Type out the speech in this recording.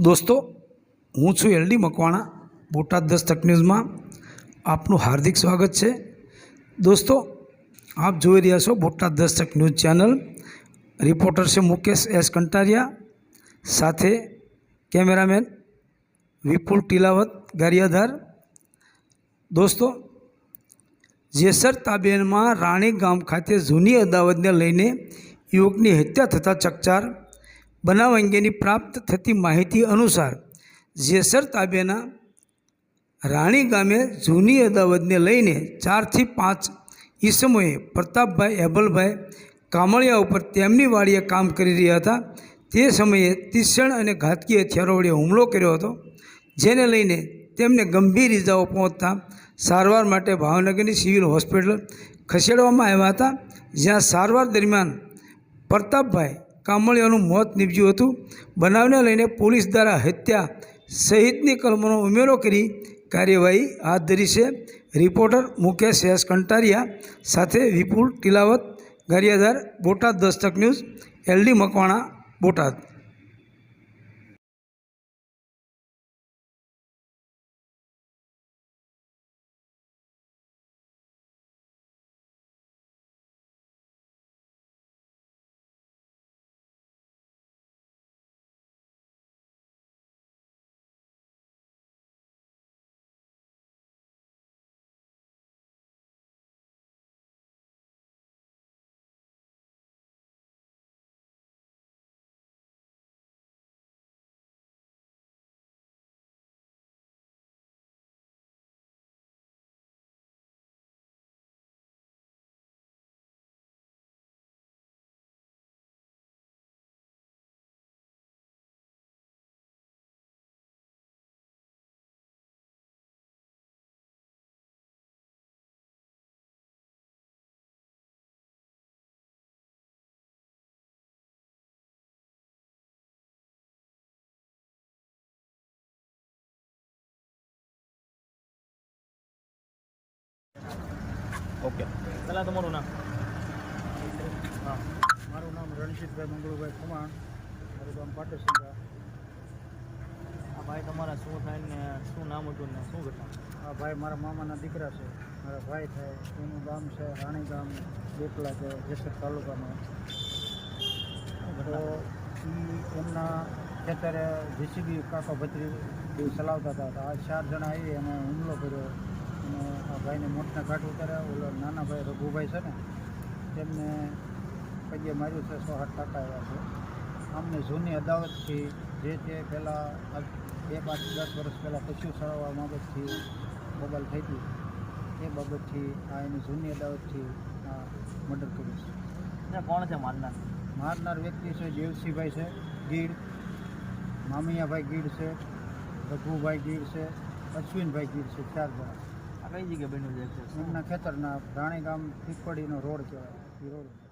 દોસ્તો, હું છું એલડી મકવાણા, બોટાદ દસ તક ન્યૂઝમાં. આપનું હાર્દિક સ્વાગત છે. દોસ્તો, આપ જોઈ રહ્યા છો બોટાદ દસ તક ન્યૂઝ ચેનલ. રિપોર્ટર છે મુકેશ એસ કંટારિયા. સાથે કેમેરામેન વિપુલ ટીલાવત ગારિયાધાર. દોસ્તો, જેસર તાબેનમાં રાણી ગામ ખાતે જૂની અદાવતને લઈને યુવકની હત્યા થતાં ચકચાર. બનાવ અંગેની પ્રાપ્ત થતી માહિતી અનુસાર જેસર તાબેના રાણી ગામે જૂની અદાવતને લઈને ચારથી પાંચ ઈસમોએ પ્રતાપભાઈ એબલભાઈ કામળિયા ઉપર તેમની વાડીએ કામ કરી રહ્યા હતા. તે સમયે તીક્ષણ અને ઘાતકી હથિયારો વડે હુમલો કર્યો હતો, જેને લઈને તેમને ગંભીર ઇજાઓ પહોંચતા સારવાર માટે ભાવનગરની સિવિલ હોસ્પિટલ ખસેડવામાં આવ્યા હતા, જ્યાં સારવાર દરમિયાન પ્રતાપભાઈ કામળિયાનું મોત નીપજ્યું હતું. બનાવને લઈને પોલીસ દ્વારા હત્યા સહિતની કલમોનો ઉમેરો કરી કાર્યવાહી હાથ ધરી છે. રિપોર્ટર મુકેશ એસ કંટારિયા સાથે Vipul Tilavat, Gariyadhar, Botad Dastak news, LD Makwana, Botad. Okay. પહેલાં તમારું નામ. હા. મારું નામ રણજીતભાઈ મંગળુભાઈ ખુમાણ. મારું ગામ પાટેસંગા આ ભાઈ તમારા શું થાય ને શું નામ હતું ને શું ઘટના? આ ભાઈ મારા મામાના દીકરા છે. મારા ભાઈ થાય એનું ગામ છે રાણી ગામ બેકલા છે જેસર તાલુકામાં. તો એમના ખેતરે જેસીબી કાકા ભત્રી ચલાવતા હતા. આ ચાર જણા આવી અને હુમલો કર્યો. અને આ ભાઈને મોટના ઘાટ ઉતાર્યા ઓલો નાના ભાઈ રઘુભાઈ છે ને તેમને પૈયે માર્યું છે સો આઠ ટકા એવા છે. આમને જૂની અદાવતથી જે તે પહેલાં બે પાંચ દસ વર્ષ પહેલાં પશુ સળવવા બાબતથી બબાલ થઈ હતી એ બાબતથી આ એની જૂની અદાવતથી આ મર્ડર કર્યું છે. ને કોણ છે મારનાર? મારનાર વ્યક્તિ છે દેવસિંહભાઈ છે ગીડ મામિયાભાઈ ગીડ છે રઘુભાઈ ગીડ છે અશ્વિનભાઈ ગીડ છે ચાર જણા. કઈ જગ્યાએ બન્યું છે? એમના ખેતરના રાણી ગામ પીપળીનો રોડ કહેવાય એ રોડ